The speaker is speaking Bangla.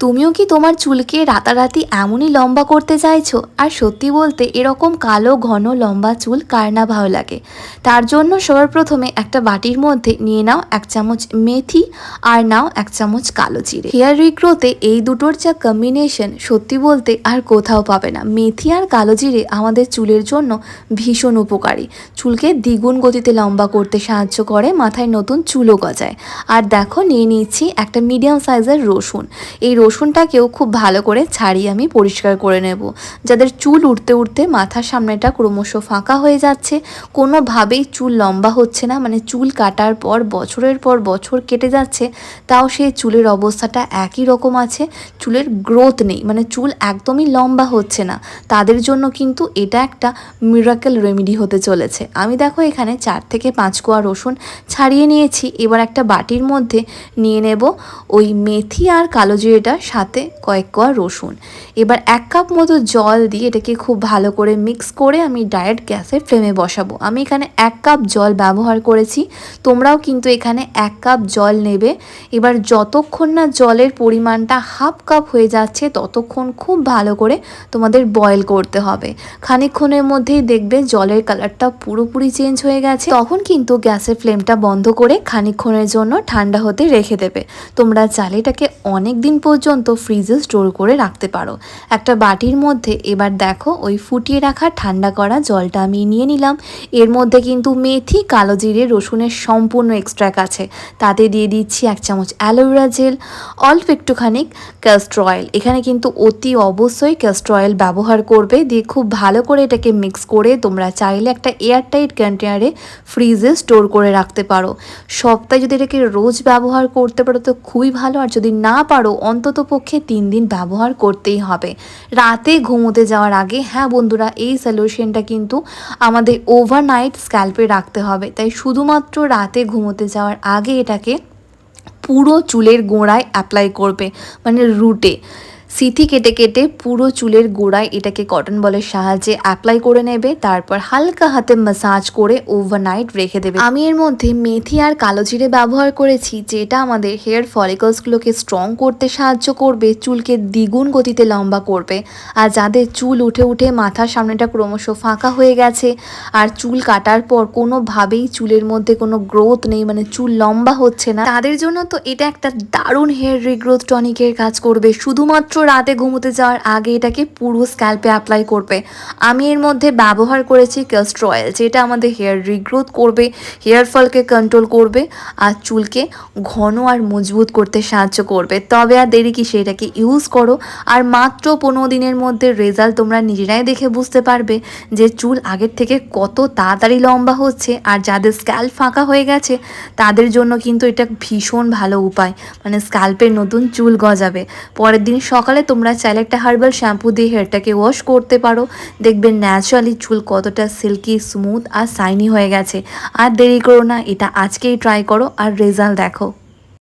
তুমিও কি তোমার চুলকে রাতারাতি এমনই লম্বা করতে চাইছো? আর সত্যি বলতে, এরকম কালো, ঘন, লম্বা চুল কার না ভালো লাগে? তার জন্য সবার প্রথমে একটা বাটির মধ্যে নিয়ে নাও এক চামচ মেথি আর নাও এক চামচ কালো জিরে। হেয়ার রিগ্রোতে এই দুটোর যা কম্বিনেশন সত্যি বলতে আর কোথাও পাবে না। মেথি আর কালো জিরে আমাদের চুলের জন্য ভীষণ উপকারী। চুলকে দ্বিগুণ গতিতে লম্বা করতে সাহায্য করে, মাথায় নতুন চুলও গজায়। আর দেখো, নিয়ে নিচ্ছি একটা মিডিয়াম সাইজের রসুন। এই রসুনটাকেও খুব ভালো করে ছাড়িয়ে আমি পরিষ্কার করে নেব। যাদের চুল উঠতে উঠতে মাথার সামনেটা ক্রমশ ফাঁকা হয়ে যাচ্ছে, কোনোভাবেই চুল লম্বা হচ্ছে না মানে চুল কাটার পর, বছরের পর বছর কেটে যাচ্ছে, তাও সেই চুলের অবস্থাটা একই রকম আছে, চুলের গ্রোথ নেই মানে চুল একদমই লম্বা হচ্ছে না। তাদের জন্য কিন্তু এটা একটা মিরাকেল রেমেডি হতে চলেছে। আমি দেখো এখানে চার থেকে পাঁচ কোয়া রসুন ছাড়িয়ে নিয়েছি, এবার একটা বাটির মধ্যে নিয়ে নেব, ওই মেথি আর কালো জিরেটা সাথে কয়েক কোয়া রসুন। এবার এক কাপ মতো জল দিয়ে এটাকে খুব ভালো করে মিক্স করে আমি ডায়েট গ্যাসের ফ্লেমে বসাবো। আমি এখানে এক কাপ জল ব্যবহার করেছি, তোমরাও কিন্তু এখানে এক কাপ জল নেবে। এবার যতক্ষণ না জলের পরিমাণটা হাফ কাপ হয়ে যাচ্ছে, ততক্ষণ খুব ভালো করে তোমাদের বয়েল করতে হবে। খানিকক্ষণের মধ্যেই দেখবে জলের কালারটা পুরোপুরি চেঞ্জ হয়ে গেছে। তখন কিন্তু গ্যাসের ফ্লেমটা বন্ধ করে খানিকক্ষণের জন্য ঠান্ডা হতে রেখে দেবে। তোমরা চালেটাকে অনেক দিন পর্যন্ত ফ্রিজে স্টোর করে রাখতে পারো। একটা বাটির মধ্যে এবার দেখো ওই ফুটিয়ে রাখা ঠান্ডা করা জলটা আমি নিয়ে নিলাম। এর মধ্যে কিন্তু মেথি, কালো জিরে, রসুনের সম্পূর্ণ এক্সট্রাক আছে। তাতে দিয়ে দিচ্ছি এক চামচ অ্যালোভেরা জেল অল্প একটুখানি ক্যাস্টর অয়েল এখানে কিন্তু অতি অবশ্যই ক্যাস্টর অয়েল ব্যবহার করবে। দিয়ে খুব ভালো করে এটাকে মিক্স করে তোমরা চাইলে একটা এয়ারটাইট কন্টেনারে ফ্রিজে স্টোর করে রাখতে পারো। সপ্তাহে যদি এটাকে রোজ ব্যবহার করতে পারো তো খুবই ভালো। আর যদি না পারো, অন্তত পক্ষে তিন দিন ব্যবহার করতেই হবে। রাতে ঘুমোতে যাওয়ার আগে হ্যাঁ বন্ধুরা, এই সলিউশনটা কিন্তু আমাদের ওভারনাইট স্ক্যাল্পে রাখতে হবে। তাই শুধুমাত্র রাতে ঘুমোতে যাওয়ার আগে এটাকে পুরো চুলের গোড়ায় অ্যাপ্লাই করবে মানে রুটে সিথি কেটে কেটে পুরো চুলের গোড়ায় এটাকে কটন বলের সাহায্যে অ্যাপ্লাই করে নেবে, তারপর হালকা হাতে মাসাজ করে ওভারনাইট রেখে দেবে। আমি এর মধ্যে মেথি আর কালো জিরে ব্যবহার করেছি, যেটা আমাদের হেয়ার ফলিকলসগুলোকে স্ট্রং করতে সাহায্য করবে, চুলকে দ্বিগুণ গতিতে লম্বা করবে। আর যাদের চুল উঠে উঠে মাথার সামনেটা ক্রমশ ফাঁকা হয়ে গেছে, আর চুল কাটার পর কোনোভাবেই চুলের মধ্যে কোনো গ্রোথ নেই মানে চুল লম্বা হচ্ছে না, তাদের জন্য তো এটা একটা দারুণ হেয়ার রিগ্রোথ টনিকের কাজ করবে। শুধুমাত্র রাতে ঘুমোতে যাওয়ার আগে এটাকে পুরো স্ক্যাল্পে অ্যাপ্লাই করবে। আমি এর মধ্যে ব্যবহার করেছি ক্যাস্টর অয়েল যেটা আমাদের হেয়ার রিগ্রোথ করবে হেয়ার ফলকে কন্ট্রোল করবে, আর চুলকে ঘন আর মজবুত করতে সাহায্য করবে। তবে আর দেরি কি সেটাকে ইউজ করো। আর মাত্র পনেরো দিনের মধ্যে রেজাল্ট তোমরা নিজেরাই দেখে বুঝতে পারবে যে চুল আগের থেকে কত তাড়াতাড়ি লম্বা হচ্ছে, আর যাদের স্ক্যাল্প ফাঁকা হয়ে গেছে, তাদের জন্য কিন্তু এটা ভীষণ ভালো উপায়। মানে স্ক্যাল্পের নতুন চুল গজাবে। পরের দিন সকালে তোমরা চাইলে একটা হার্বাল শ্যাম্পু দিয়ে হেয়ারটাকে ওয়াশ করতে পারো। দেখবে ন্যাচারালি চুল কতটা সিল্কি স্মুথ আর সাইনি হয়ে গেছে। আর দেরি করো না, এটা আজকেই ট্রাই করো। আর রেজাল্ট দেখো।